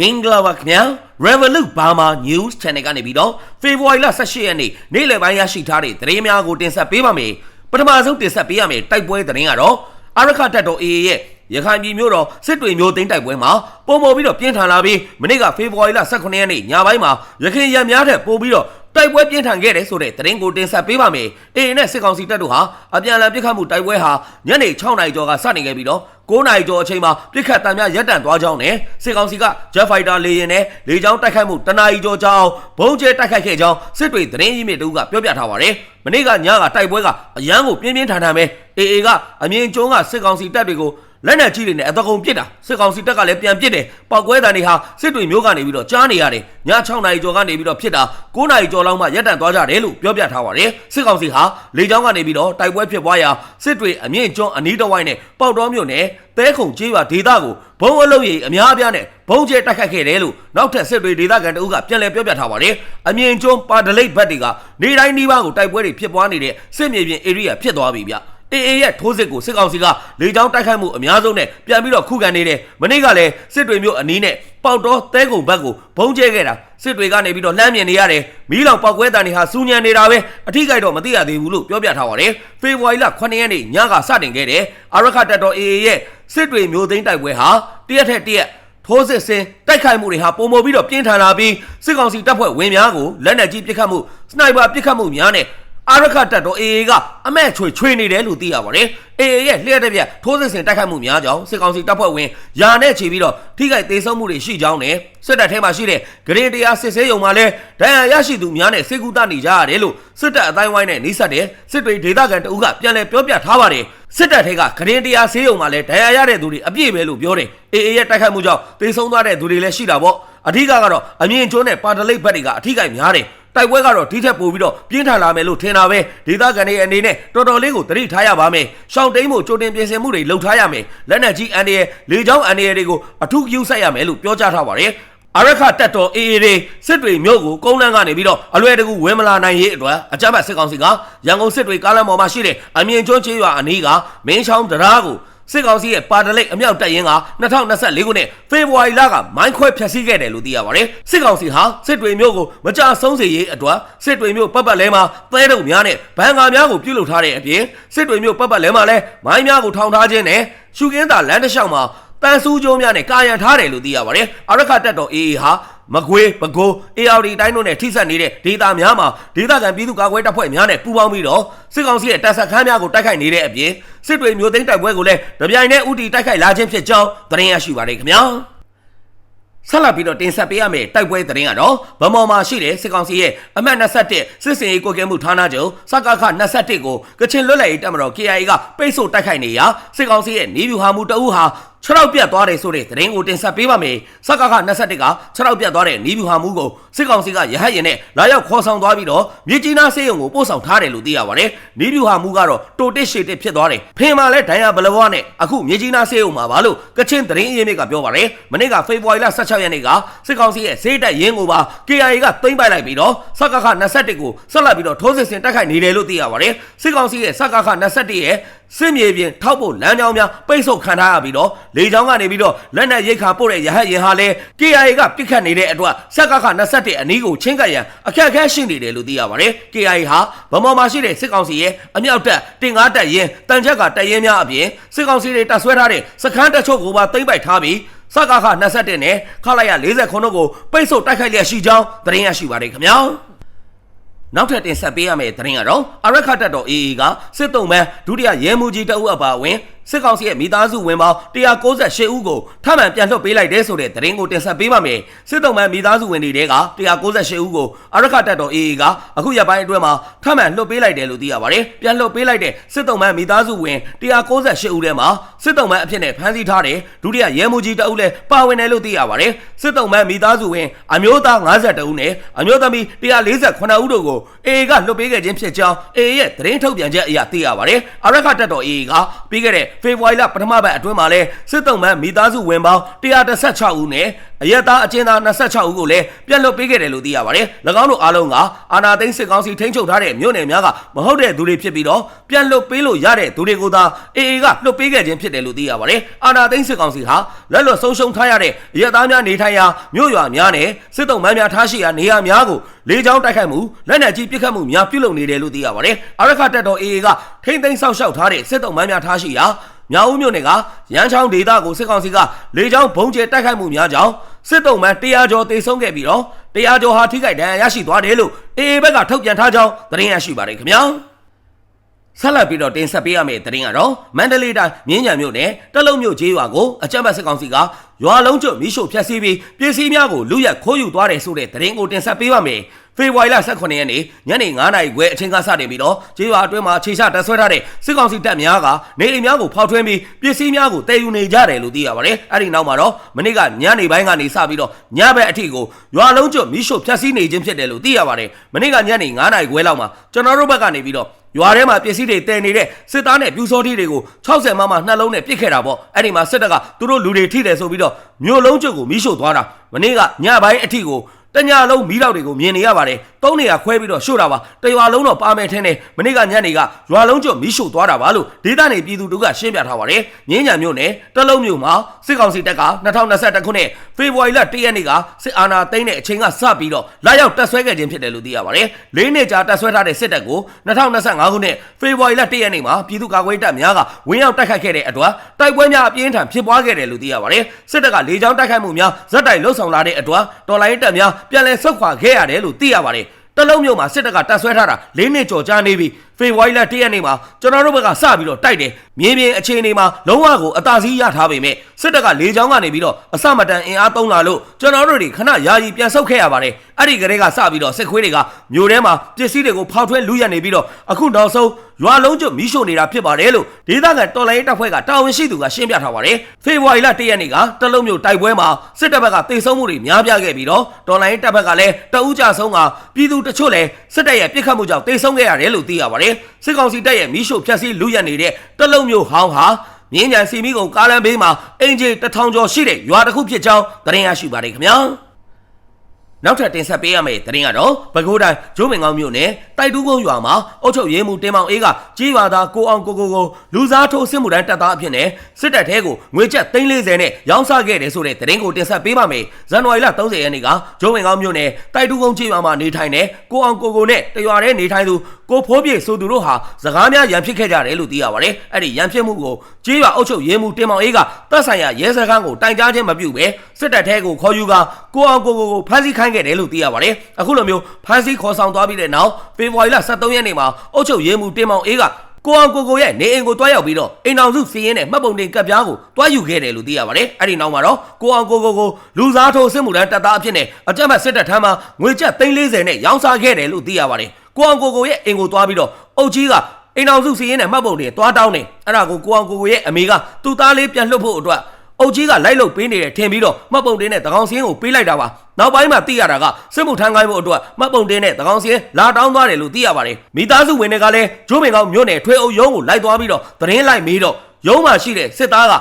မင်္ဂလာပါခင်ဗျာ Revolut Burma News Channel ကနေပြီးတော့ February လ18ရက်နေ့နေ့လယ်ပိုင်းရရှိထားတဲ့သတင်းများကိုတင်ဆက်ပေးပါမယ်ပထမဆုံးတင်ဆက်ပေးရမယ့်တိုက်ပွဲသတင်းကတော့အရခတ်တပ်တော် AA ရဲ့ရခိုင်ပြည်မြို့တော်စစ်တွေမျိုးသိန်းတိုက်ပွဲမှာပုံပေါ်ပြီးတော့ပြင်းထန်လာပြီးမနေ့က February လ18ရက်နေ့ညပိုင်းမှာရခိုင်ရံများတဲ့ပို့ပြီးတော့ တိုက်ပွဲပြင်းထန်ခဲ့တယ်ဆိုတဲ့သတင်းကိုတင်ဆက်ပေးပါမယ်။ AA နဲ့စစ်ကောင်စီတပ်တို့ဟာအပြန်အလှန်ပစ်ခတ်မှုတိုက်ပွဲဟာညနေ6နာရီကျော်ကစတင်ခဲ့ပြီးတော့9နာရီကျော်အချိန်မှာပြစ်ခတ်တံများရပ်တန့်သွားကြောင်းနဲ့စစ်ကောင်စီက Jet Fighter လေယာဉ်နဲ့လေကြောင်းတိုက်ခိုက်မှုတနာရီကျော်ကြာအောင်ဘုံကျဲတိုက်ခိုက်ခဲ့ကြောင်းစစ်တွေသတင်းရင်းမြစ်တို့ကပြောပြထားပါတယ်။မနေ့ကညကတိုက်ပွဲကအရန်ကိုပြင်းပြင်းထန်ထန်ပဲ AA ကအမြင့်ကျုံးကစစ်ကောင်စီတပ်တွေကို လက်နက်ကြီးတွေနဲ့အတကုံပစ်တာစစ်ကောင်စီတပ်ကလည်းပြန်ပစ်တယ်ပောက်ကွဲတန်တွေဟာစစ်တွေမျိုးကနေပြီးတော့ကြားနေရတယ်ည6နာရီကျော်ကနေပြီးတော့ဖြစ်တာ9နာရီကျော်လောက်မှရပ်တန့်သွားကြတယ်လို့ပြောပြထားပါတယ်စစ်ကောင်စီဟာလေကြောင်းကနေပြီးတော့တိုက်ပွဲဖြစ်ပွားရာစစ်တွေအမြင့်ကျွန်းအနီးတစ်ဝိုင်းနဲ့ပေါက်တော်မြို့နယ်တဲခုံကျေးရွာဒေသကိုဘုံအလုံးရိပ်အများအပြားနဲ့ဘုံကျဲတိုက်ခတ်ခဲ့တယ်လို့နောက်ထပ်စစ်တွေဒေသခံတအုပ်ကပြန်လည်ပြောပြထားပါတယ်အမြင့်ကျွန်းပါဒလိတ်ဘက်တွေကနေတိုင်းနီးပါးကိုတိုက်ပွဲတွေဖြစ်ပွားနေတဲ့စစ်မြေပြင် area ဖြစ်သွားပြီဗျ AA ရဲ့ထိုးစစ်ကိုစစ်ကောင်စီကလေကြောင်းတိုက်ခိုက်မှုအများဆုံးနဲ့ပြန်ပြီးတော့ခုခံနေတယ်။မနေ့ကလည်းစစ်တွေမျိုးအနီးနဲ့ပေါက်တော့တဲကုံဘက်ကိုဘုံကျဲခဲ့တာစစ်တွေကနေပြီးတော့လှမ်းမြင်နေရတယ်။မီးလောင်ပောက်ကွဲတန်တွေဟာစူးညံနေတာပဲအထိကိတော့မသိရသေးဘူးလို့ပြောပြထားပါတယ်။ဖေဖော်ဝါရီလ9ရက်နေ့ညကစတင်ခဲ့တယ်။အာရခတပ်တော် AA ရဲ့စစ်တွေမျိုးသိန်းတိုက်ပွဲဟာတရက်ထက်တရက်ထိုးစစ်ဆင်တိုက်ခိုက်မှုတွေဟာပုံမပြီးတော့ပြင်းထန်လာပြီးစစ်ကောင်စီတပ်ဖွဲ့ဝင်များကိုလက်နက်ကြီးပစ်ခတ်မှုစနိုက်ပါပစ်ခတ်မှုများနဲ့ အာရခတ်တပ်တော် AA ကအမက်ချွေချွေနေတယ်လို့သိရပါတယ်။ AA ရဲ့လျှက်တစ်ပြက်ထိုးစစ်ဆင်တိုက်ခိုက်မှုများကြောင်းစစ်ကောင်စီတပ်ဖွဲ့ဝင်ယာနဲ့ချီပြီးတော့ထိခိုက်သေးဆုံးမှုတွေရှိကြောင်းနဲ့စစ်တပ်ထဲမှာရှိတဲ့ဂရင်တရားစစ်ဆေးရုံမှာလည်းဒဏ်ရာရရှိသူများနဲ့စေကူတနေကြရတယ်လို့စစ်တပ်အတိုင်းဝိုင်းနဲ့နှိစက်တဲ့စစ်တွေဒေသခံတအုပ်ကပြန်လည်ပြောပြထားပါတယ်။စစ်တပ်ထဲကဂရင်တရားဆေးရုံမှာလည်းဒဏ်ရာရတဲ့သူတွေအပြည့်ပဲလို့ပြောတယ်။ AA ရဲ့တိုက်ခိုက်မှုကြောင့်သေဆုံးသွားတဲ့သူတွေလည်းရှိတာပေါ့။အဓိကကတော့အမြင့်ကျွန်းနဲ့ပါတလိပ်ဘက်တွေကအထိကိများတယ်။ တိုက်ပွဲကတော့ဒီထက်ပိုပြီးတော့ပြင်းထန်လာမယ်လို့ထင်တာပဲဒေသခံတွေအနေနဲ့တော်တော်လေးကိုသတိထားရပါမယ်ရှောင်းတိန်မှုကြိုတင်ပြင်ဆင်မှုတွေလုပ်ထားရမယ်လက်နက်ကြီးအန်ဒီရဲ့လေကြောင်းအန်ဒီရဲ့တွေကိုအထူးပြုဆိုင်ရမယ်လို့ပြောကြားထားပါတယ်အရခတက်တော်အေအေတွေစစ်တွေမြို့ကိုကုန်းလန်းကနေပြီးတော့အလွယ်တကူဝင်းမလာနိုင်ရေးအတွက်အကြမ်းဖက်စစ်ကောင်စီကရန်ကုန်စစ်တွေကားလမ်းပေါ်မှာရှိတဲ့အမြင့်ကျွန်းချေးရွာအနီးကမင်းချောင်းတရားကို စစ်ကောင်စီရဲ့ပါတလိတ်အမြောက်တပ်ရင်းက2024ခုနှစ်ဖေဖော်ဝါရီလကမိုင်းခွဲဖျက်ဆီးခဲ့တယ်လို့သိရပါတယ်။စစ်ကောင်စီဟာစစ်တွေမျိုးကိုမကြဆုံးစေရေးအတွက်စစ်တွေမျိုးပတ်ပတ်လဲမှာသဲတုံများနဲ့ဘန်ကာများကိုပြုတ်လုထားတဲ့အပြင်စစ်တွေမျိုးပတ်ပတ်လဲမှာလဲမိုင်းများကိုထောင်ထားခြင်းနဲ့ရှုကင်းသာလမ်းတစ်လျှောက်မှာတန်ဆူးကျိုးများနဲ့ကာယံထားတယ်လို့သိရပါတယ်။အရခတ်တက်တော် AA ဟာမကွေးပကိုး ARD တိုင်းတို့နဲ့ထိစပ်နေတဲ့ဒေသများမှာဒေသခံပြည်သူ့ကာကွယ်တပ်ဖွဲ့များနဲ့ပူးပေါင်းပြီးတော့စစ်ကောင်စီရဲ့တပ်ဆက်ခန်းများကိုတိုက်ခိုက်နေတဲ့အပြင် စစ်တွေမျိုးသိန်းတိုက်ပွဲကိုလည်းတပြိုင်တည်းဥတီတိုက်ခိုက်လာခြင်းဖြစ်ကြောင်းသတင်းရရှိပါတယ်ခင်ဗျာဆက်လက်ပြီးတော့တင်ဆက်ပေးရမယ့်တိုက်ပွဲသတင်းကတော့ဗမော်မှာရှိတဲ့စစ်ကောင်စီရဲ့အမှတ်21စစ်စင်ရေးကိုကဲမှုဌာနချုပ်စကခ21ကိုကချင်လွတ်လပ်ရေးတပ်မတော် KIA ကပိတ်ဆို့တိုက်ခိုက်နေရာစစ်ကောင်စီရဲ့နေပြူဟာမှုတအုပ်ဟာ 6ရောက်ပြတ်သွားတယ်ဆိုတဲ့သတင်းကိုတင်ဆက်ပေးပါမယ်။စကခ21က6ရောက်ပြတ်သွားတဲ့နီးဗျူဟာမှုကိုစစ်ကောင်စီကရဟတ်ရင်နဲ့လာရောက်ခေါ်ဆောင်သွားပြီးတော့မြေကြီးနားစေးရုံကိုပို့ဆောင်ထားတယ်လို့သိရပါတယ်။နီးဗျူဟာမှုကတော့တိုတစ်ရှေတစ်ဖြစ်သွားတယ်။ဖင်မာလဲဒိုင်ယာဘလဘွားနဲ့အခုမြေကြီးနားစေးရုံမှာပါလို့ကချင်သတင်းအရင်းမြစ်ကပြောပါတယ်။မနေ့ကဖေဖော်ဝါရီလ16ရက်နေ့ကစစ်ကောင်စီရဲ့စေးတက်ရင်းကိုပါ KIA ကသိမ်းပိုက်လိုက်ပြီးတော့စကခ21ကိုဆက်လက်ပြီးတော့ထိုးစစ်ဆင်တိုက်ခိုက်နေတယ်လို့သိရပါတယ်။စစ်ကောင်စီရဲ့စကခ21ရဲ့စစ်မြေပြင်ထောက်ဖို့လမ်းကြောင်းများပိတ်ဆို့ခံထားရပြီးတော့လေကြောင်းကနေပြီးတော့လက်နက်ရိတ်ခါပို့တဲ့ရဟတ်ရင်ဟာလဲ KIA ကပြစ်ခတ်နေတဲ့အတွက်စက်ကခ21အနီးကိုချင်းကပ်ရန်အခက်အခဲရှိနေတယ်လို့သိရပါတယ် KIA ဟာဗမာမှာရှိတဲ့စစ်ကောင်စီရဲ့အမြောက်တပ်တင်ကားတပ်ရင်တန်ချက်ကတပ်ရင်များအပြင်စစ်ကောင်စီတွေတပ်ဆွဲထားတဲ့စခန်းတချို့ကိုပါသိမ်းပိုက်ထားပြီးစကခ21နဲ့ခလာရ49ကိုပိတ်ဆို့တိုက်ခိုက်လျက်ရှိကြောင်းသတင်းရရှိပါတယ်ခင်ဗျာ နောက်ထပ်တင်ဆက်ပေးရမယ့်သတင်းကတော့အရခတ်တပ်တော် AA ကစစ်တုံးမှန်ဒုတိယရဲမှုကြီးတအုပ်အပါအဝင် စစ်ကောင်စီရဲ့မိသားစုဝင်ပေါင်း198ဦးကိုထပ်မံပြန်လွှတ်ပေးလိုက်တဲ့ဆိုတဲ့သတင်းကိုတင်ဆက်ပေးပါမယ်စစ်တုံးမှန်မိသားစုဝင်တွေက198ဦးကိုအရခတ်တပ်တော် AA ကအခုရက်ပိုင်းအတွင်းမှာထပ်မံလွှတ်ပေးလိုက်တယ်လို့သိရပါတယ်ပြန်လွှတ်ပေးလိုက်တဲ့စစ်တုံးမှန်မိသားစုဝင်198ဦးထဲမှာစစ်တုံးမှန်အဖြစ်နဲ့ဖမ်းဆီးထားတဲ့ဒုတိယရဲမှုကြီးတအုပ်လည်းပါဝင်တယ်လို့သိရပါတယ်စစ်တုံးမှန်မိသားစုဝင်အမျိုးသား52ဦးနဲ့အမျိုးသမီး148ဦးတို့ကို AA ကလွှတ်ပေးခဲ့ခြင်းဖြစ်ကြောင်း AA ရဲ့သတင်းထုတ်ပြန်ချက်အရသိရပါတယ်အရခတ်တပ်တော် AA ကပြီးခဲ့တဲ့ဖေဖော်ဝါရီလပထမပတ်အတွင်းမှာလဲစစ်တုံးမှန်မိသားစုဝင်ပေါင်း116ဦးနဲ့အရက်သားအကျဉ်းသား26ဦးကိုလည်းပြန်လွှတ်ပေးခဲ့တယ်လို့သိရပါတယ်။၎င်းတို့အားလုံးကအာနာသိန်းစစ်ကောင်စီထိန်းချုပ်ထားတဲ့မြို့နယ်များကမဟုတ်တဲ့သူတွေဖြစ်ပြီးတော့ပြန်လွှတ်ပေးလို့ရတဲ့သူတွေကိုသာအေအေကလွှတ်ပေးခဲ့ခြင်းဖြစ်တယ်လို့သိရပါတယ်။အာနာသိန်းစစ်ကောင်စီဟာလက်လွတ်ဆုံးရှုံးထားရတဲ့အရက်သားများနေထိုင်ရာမြို့ရွာများနဲ့စစ်တုံးမှန်များထားရှိရာနေရာများကိုလေကြောင်းတိုက်ခိုက်မှုလက်နက်ကြီးပစ်ခတ်မှုများပြုလုပ်နေတယ်လို့သိရပါတယ်။အာရခတက်တော်အေအေကထိမ့်သိမ်းဆောက်ရှောက်ထားတဲ့စစ်တုံးမှန်များထားရှိရာ မြောက်ဦးမြို့နယ်ကရန်ချောင်းဒေသကိုစစ်ကောင်စီကလေကြောင်းဘုံကျဲတိုက်ခိုက်မှုများကြောင့်စစ်တုံးမှန်100ကျော်တေဆုံးခဲ့ပြီးတော့100ကျော်ဟာထိခိုက်ဒဏ်ရာရရှိသွားတယ်လို့အေအေဘက်ကထုတ်ပြန်ထားကြောင်းသတင်းရရှိပါတယ်ခင်ဗျာဆက်လက်ပြီးတော့တင်ဆက်ပေးရမယ့်သတင်းကတော့မန္တလေးတိုင်းမြင်းညံမြို့နယ်တလုံးမြို့ကျေးရွာကိုအကြမ်းဖက်စစ်ကောင်စီကရွာလုံးကျွတ်မိရှို့ဖျက်ဆီးပြီးပစ္စည်းများကိုလူရက်ခိုးယူသွားတယ်ဆိုတဲ့သတင်းကိုတင်ဆက်ပေးပါမယ်။ ဖေဖော်ဝါရီလ18ရက်နေ့ညနေ9:00နာရီခွဲအချိန်ကစတင်ပြီးတော့ကျေးရွာအတွင်းမှာခြေချတက်ဆွဲထားတဲ့စစ်ကောင်စီတပ်များကနေအိမ်များကိုဖောက်ထွင်းပြီးပစ္စည်းများကိုတည်ယူနေကြတယ်လို့သိရပါတယ်။အဲ့ဒီနောက်မှာတော့မနေ့ကညနေပိုင်းကနေစပြီးတော့ညဘက်အထိကိုရွာလုံးကျွတ်မိရှို့ဖျက်ဆီးနေခြင်းဖြစ်တယ်လို့သိရပါတယ်။မနေ့ကညနေ9:00နာရီခွဲလောက်မှာကျွန်တော်တို့ဘက်ကနေပြီးတော့ရွာထဲမှာပစ္စည်းတွေတည်နေတဲ့စစ်သားနဲ့ပြူစောထီးတွေကို60မမနှလုံးနဲ့ပစ်ခဲ့တာပေါ့အဲ့ဒီမှာစစ်တပ်ကသူတို့လူတွေထိတယ်ဆိုပြီးတော့မြို့လုံးကျွတ်ကိုမီးရှို့သွားတာမနေ့ကညပိုင်းအထိကို တညလုံးမီးတောက်တွေကိုမြင်နေရပါတယ်သုံးနေရခွဲပြီးတော့ရှို့တာပါတရွာလုံးတော့ပါမယ်ထင်းတယ်မနေ့ကညနေကရွာလုံးကျွတ်မီးရှို့သွားတာပါလို့ဒေသနေပြည်သူတို့ကရှင်းပြထားပါတယ်ငင်းညာမြို့နယ်တလုံးမြို့မှာစစ်ကောင်စီတပ်က2021ခုနှစ်ဖေဖော်ဝါရီလ1ရက်နေ့ကစစ်အာဏာသိမ်းတဲ့အချိန်ကစပြီးတော့လာရောက်တပ်ဆွဲခဲ့ခြင်းဖြစ်တယ်လို့သိရပါတယ်လေးနှစ်ကြာတပ်ဆွဲထားတဲ့စစ်တပ်ကို2025ခုနှစ်ဖေဖော်ဝါရီလ1ရက်နေ့မှာပြည်သူ့ကာကွယ်တပ်များကဝင်းရောက်တိုက်ခိုက်ခဲ့တဲ့အတွက်တိုက်ပွဲများအပြင်းထန်ဖြစ်ပွားခဲ့တယ်လို့သိရပါတယ်စစ်တပ်ကလေကြောင်းတိုက်ခိုက်မှုများဇက်တိုက်လှုပ်ဆောင်လာတဲ့အတွက်တော်လိုင်းတပ်များပြန်လည်ဆုတ်ခွာခဲ့ရတယ်လို့သိရပါတယ်တလုံးမျိုးမှာစစ်တပ်ကတပ်ဆွဲထားတာ၄နှစ်ကျော်ကြာနေပြီ ဖေဖော်ဝါရီလ၁ရက်နေ့မှာကျွန်တော်တို့ဘက်ကစပြီးတော့တိုက်တယ်မြေပြင်အခြေအနေမှာလုံးဝကိုအသာစီးရထားပေမဲ့စစ်တပ်ကလေကြောင်းကနေပြီးတော့အစမတန်အင်အားသုံးလာလို့ကျွန်တော်တို့တွေခဏယာယီပြန်ဆုတ်ခဲ့ရပါတယ်အဲ့ဒီကလေးကစပြီးတော့စစ်ခွေးတွေကမြို့ထဲမှာပစ္စည်းတွေကိုဖောက်ထွဲလူရနေပြီးတော့အခုနောက်ဆုံးရွာလုံးကျွတ်မီးရှို့နေတာဖြစ်ပါတယ်လို့ဒေသခံတော်လိုင်းတပ်ဖွဲ့ကတာဝန်ရှိသူကရှင်းပြထားပါတယ်ဖေဖော်ဝါရီလ၁ရက်နေ့ကတလုံးမျိုးတိုက်ပွဲမှာစစ်တပ်ဘက်ကတိတ်ဆုံးမှုတွေများပြားခဲ့ပြီးတော့တော်လိုင်းတပ်ဘက်ကလည်းတအူးကြဆုံးကပြည်သူတချို့လည်းစစ်တပ်ရဲ့ပြစ်ခတ်မှုကြောင့်တိတ်ဆုံးခဲ့ရတယ်လို့သိရပါတယ်စစ်ကောင်စီတပ်ရဲ့မီးရှို့ဖျက်ဆီးလူရနေတဲ့တလုံးမျိုးဟောင်းဟာမြင်းကြံစီမီကုံကားလမ်းဘေးမှာအင်ဂျီတထောင်ကျော်ရှိတဲ့ရွာတစ်ခုဖြစ်ကြောင်းသတင်းရရှိပါတယ်ခင်ဗျာနောက်ထပ်တင်ဆက်ပေးရမယ့်သတင်းကတော့ပဲခူးတိုင်းကျိုးမင်ကောင်းမြို့နယ်တိုက်တူးကုန်းရွာမှာအုတ်ချုပ်ရဲမှုတင်မောင်အေးကကြေးရွာသားကိုအောင်ကိုကိုကိုလူစားထိုးစစ်မှုတန်းတပ်သားအဖြစ်နဲ့စစ်တပ်ထဲကိုငွေကျပ်340နဲ့ရောင်းစားခဲ့တယ်ဆိုတဲ့သတင်းကိုတင်ဆက်ပေးပါမယ်။ဇန်နဝါရီလ30ရက်နေ့ကကျိုးမင်ကောင်းမြို့နယ်တိုက်တူးကုန်းကြေးရွာမှာနေထိုင်တဲ့ကိုအောင်ကိုကိုနဲ့တရွာထဲနေထိုင်သူ ကိုဖိုးပြေဆိုသူတို့ဟာစကားများရန်ဖြစ်ခဲ့ကြတယ်လို့သိရပါတယ်။အဲ့ဒီရန်ဖြစ်မှုကိုကြေးရွာအုပ်ချုပ်ရဲမှုတင်မောင်အေးကတပ်ဆိုင်ရာရဲစခန်းကိုတိုင်ကြားခြင်းမပြုဘဲစစ်တပ်ထဲကိုခေါ်ယူကကိုအောင်ကိုကိုကိုဖမ်းဆီးခိုင်းခဲ့တယ်လို့သိရပါတယ်။အခုလိုမျိုးဖမ်းဆီးခေါ်ဆောင်သွားပြီးတဲ့နောက်ဖေဖော်ဝါရီလ23ရက်နေ့မှာအုပ်ချုပ်ရဲမှုတင်မောင်အေးကကိုအောင်ကိုကိုရဲ့နေအိမ်ကိုတွားရောက်ပြီးတော့အိမ်အောင်စုစီးရင်နဲ့မှတ်ပုံတင်ကပ်ပြားကိုတွားယူခဲ့တယ်လို့သိရပါတယ်။အဲ့ဒီနောက်မှာတော့ကိုအောင်ကိုကိုကိုလူစားထိုးစစ်မှုတန်းတပ်သားအဖြစ်နဲ့အကြမ်းဖက်စစ်တပ်ထမ်းမှာငွေကျပ်340နဲ့ရောင်းစားခဲ့တယ်လို့သိရပါတယ်။ ကိုအောင်ကိုကိုရဲ့အိမ်ကိုတွားပြီးတော့အုတ်ကြီးကအိမ်အောင်စုစီးရင်နဲ့မှတ်ပုံတင်တွားတောင်းတယ်။အဲ့ဒါကိုကိုအောင်ကိုကိုရဲ့အမေကသူ့သားလေးပြန်လွှတ်ဖို့အတွက်အုတ်ကြီးကလိုက်လုတ်ပေးနေတယ်ထင်ပြီးတော့မှတ်ပုံတင်နဲ့တကောင်စင်းကိုပေးလိုက်တာပါနောက်ပိုင်းမှာသိရတာကစစ်မှုထမ်းခိုင်းဖို့အတွက်မှတ်ပုံတင်နဲ့တကောင်စင်းလာတောင်းသွားတယ်လို့သိရပါတယ်မိသားစုဝင်တွေကလည်းကျိုးမင်ကောင်မြို့နယ်ထွေအုပ်ရုံးကိုလိုက်သွားပြီးတော့သတင်းလိုက်မေးတော့ရုံးမှာရှိတဲ့စစ်သားက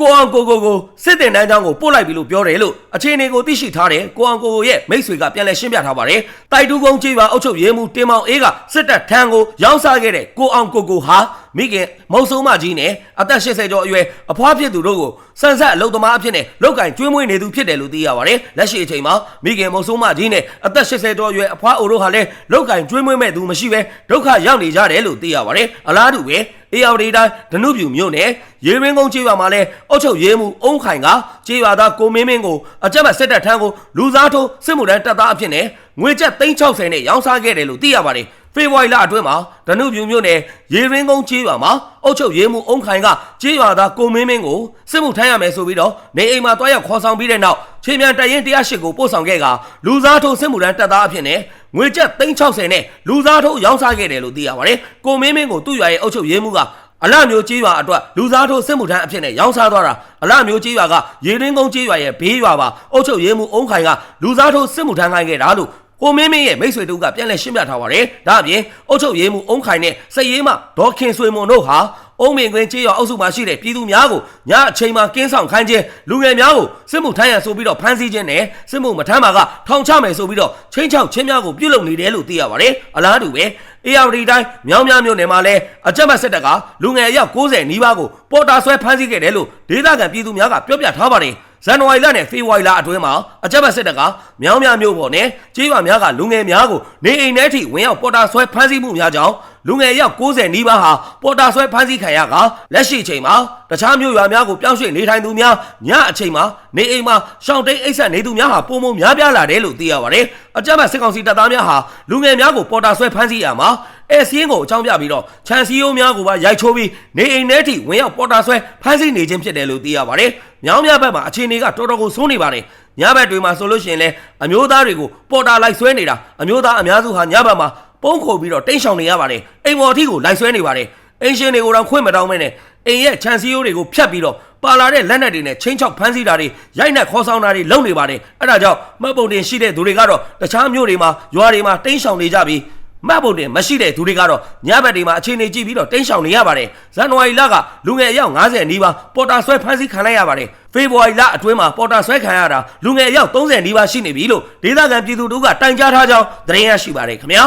ကိုအောင်ကိုကိုကိုစစ်တင်တန်းချောင်းကိုပို့လိုက်ပြီလို့ပြောတယ်လို့အခြေအနေကိုသိရှိထားတယ်ကိုအောင်ကိုကိုရဲ့မိတ်ဆွေကပြန်လည်ရှင်းပြထားပါတယ်တိုက်တူးကုန်းကြီးပါအုပ်ချုပ်ရေးမှူးတင်မောင်အေးကစစ်တပ်ထမ်းကိုရောင်းစားခဲ့တဲ့ကိုအောင်ကိုကိုဟာ မိခင်မုံဆုံးမကြီးနဲ့အသက်80ကျော်အရွယ်အဖွားဖြစ်သူတို့ကိုစံဆက်အလုပ်သမားအဖြစ်နဲ့လောက်ကင်ကျွေးမွေးနေသူဖြစ်တယ်လို့သိရပါတယ်လက်ရှိအချိန်မှာမိခင်မုံဆုံးမကြီးနဲ့အသက်80ကျော်အရွယ်အဖွားအိုတို့ဟာလည်းလောက်ကင်ကျွေးမွေးမဲ့သူမရှိပဲဒုက္ခရောက်နေကြတယ်လို့သိရပါတယ်အလားတူပဲအေယာဝတီတိုင်းဒနုပြူမြို့နယ်ရေရင်းကုန်းကျေးရွာမှာလည်းအုတ်ချုပ်ရဲမှုအုံးခိုင်ကကျေးရွာသားကိုမင်းမင်းကိုအကြက်မဲ့စစ်တပ်ထမ်းကိုလူစားထိုးစစ်မှုထမ်းတပ်သားအဖြစ်နဲ့ငွေကျပ်360နဲ့ရောင်းစားခဲ့တယ်လို့သိရပါတယ် ဖေဖော်ဝါရီလအတွင်းမှာဒနုပြူမြို့နယ်ရေရင်းကုန်းကျေးရွာမှာအုတ်ချုပ်ရဲမှုအုံးခိုင်ကကျေးရွာသားကိုမင်းမင်းကိုစစ်မှုထမ်းရမယ်ဆိုပြီးတော့နေအိမ်မှာတွားရောက်ခေါ်ဆောင်ပြီးတဲ့နောက်ချင်းမြန်တရင်108ကိုပို့ဆောင်ခဲ့ကလူစားထိုးစစ်မှုထမ်းတပ်သားအဖြစ်နဲ့ငွေကျပ်360နဲ့လူစားထိုးရောင်းစားခဲ့တယ်လို့သိရပါတယ်ကိုမင်းမင်းကိုသူ့ရွာရဲ့အုတ်ချုပ်ရဲမှုကအလမျိုးကြီးရွာအတွက်လူစားထိုးစစ်မှုထမ်းအဖြစ်နဲ့ရောင်းစားသွားတာအလမျိုးကြီးရွာကရေရင်းကုန်းကြီးရွာရဲ့ဘေးရွာပါအုတ်ချုပ်ရဲမှုအုံးခိုင်ကလူစားထိုးစစ်မှုထမ်းခိုင်းခဲ့တာလို့ ကိုမင်းမင်းရဲ့မိတ်ဆွေတို့ကပြန်လည်ရှင်းပြထားပါတယ်ဒါအပြင်အုတ်ချုပ်ရေးမှုအုံးခိုင်နဲ့စက်ရေးမဒေါခင်ဆွေမွန်တို့ဟာအုံးမင်ကွင်းကျေးရွာအုပ်စုမှာရှိတဲ့ပြည်သူများကိုညအချိန်မှာကင်းဆောင်ခိုင်းခြင်းလူငယ်များကိုစစ်မှုထမ်းရန်ဆိုပြီးတော့ဖမ်းဆီးခြင်းနဲ့စစ်မှုမထမ်းပါကထောင်ချမယ်ဆိုပြီးတော့ချင်းချောက်ချင်းများကိုပြုလုပ်နေတယ်လို့သိရပါတယ်အလားတူပဲ ARD တိုင်းမြောင်းမြမြို့နယ်မှာလည်းအကြက်မက်စစ်တပ်ကလူငယ်အယောက်90နီးပါးကိုပေါ်တာဆွဲဖမ်းဆီးခဲ့တယ်လို့ဒေသခံပြည်သူများကပြောပြထားပါတယ် ဇန်နဝါရီလနဲ့ဖေဖော်ဝါရီလအတွင်းမှာအကြက်မက်စစ်တပ်ကမြောင်းမြမြို့ပေါ်နဲ့ကျေးရွာများကလူငယ်များကိုနေအိမ်ထဲထိဝင်ရောက်ပေါ်တာဆွဲဖမ်းဆီးမှုများကြောင့်လူငယ်အယောက်90နီးပါးဟာပေါ်တာဆွဲဖမ်းဆီးခံရကလက်ရှိအချိန်မှာတခြားမြို့ရွာများကိုပြောင်းရွှေ့နေထိုင်သူများညအချိန်မှာနေအိမ်မှာရှောင်းတိန်အိတ်ဆက်နေသူများဟာပုံမများပြားလာတယ်လို့သိရပါတယ်အကြက်မက်စစ်ကောင်စီတပ်သားများဟာလူငယ်များကိုပေါ်တာဆွဲဖမ်းဆီးရမှာ အဲစင်းကိုအကြောင်းပြပြီးတော့ခြံစည်းရိုးများကိုပါရိုက်ချိုးပြီးနေအိမ်ထဲထိဝင်ရောက်ပေါ်တာဆွဲဖမ်းဆီးနေခြင်းဖြစ်တယ်လို့သိရပါတယ်။မြောင်းမြဘက်မှာအခြေအနေကတော်တော်ကိုဆိုးနေပါတယ်။ညဘက်တွေမှာဆိုလို့ရှိရင်လည်းအမျိုးသားတွေကိုပေါ်တာလိုက်ဆွဲနေတာအမျိုးသားအများစုဟာညဘက်မှာပုံခုံပြီးတော့တိန့်ရှောင်နေရပါတယ်။အိမ်ပေါ်အထိကိုလိုက်ဆွဲနေပါတယ်။အင်ရှင်တွေကိုတော့ခွင့်မတောင်းမဲနဲ့အိမ်ရဲ့ခြံစည်းရိုးတွေကိုဖျက်ပြီးတော့ပါလာတဲ့လက်နက်တွေနဲ့ချင်းချောက်ဖမ်းဆီးတာတွေရိုက်နှက်ခေါ်ဆောင်တာတွေလုပ်နေပါတယ်။အဲဒါကြောင့်မှတ်ပုံတင်ရှိတဲ့သူတွေကတော့တခြားမြို့တွေမှာရွာတွေမှာတိန့်ရှောင်နေကြပြီး မှတ်ဖို့တင်မရှိတဲ့သူတွေကတော့ညဘက်တွေမှာအခြေအနေကြည့်ပြီးတော့တင်းရှောင်နေရပါတယ်ဇန်နဝါရီလကလူငယ်အယောက်90နီးပါးပေါ်တာဆွဲဖမ်းဆီးခံလိုက်ရပါတယ်ဖေဖော်ဝါရီလအတွင်းမှာပေါ်တာဆွဲခံရတာလူငယ်အယောက်30နီးပါးရှိနေပြီလို့ဒေသခံပြည်သူတို့ကတိုင်ကြားထားကြောင်းသတင်းရရှိပါတယ်ခင်ဗျာ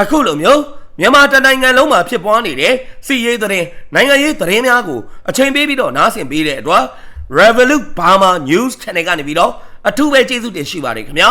အခုလိုမျိုးမြန်မာတနိုင်ငံလုံးမှာဖြစ်ပွားနေတဲ့စီရေးသတင်းနိုင်ငံရေးသတင်းများကိုအချိန်ပေးပြီးတော့နားဆင်ပေးတဲ့အတွက် Revolut Burma News Channel ကနေပြီးတော့အထူးပဲကျေးဇူးတင်ရှိပါတယ်ခင်ဗျာ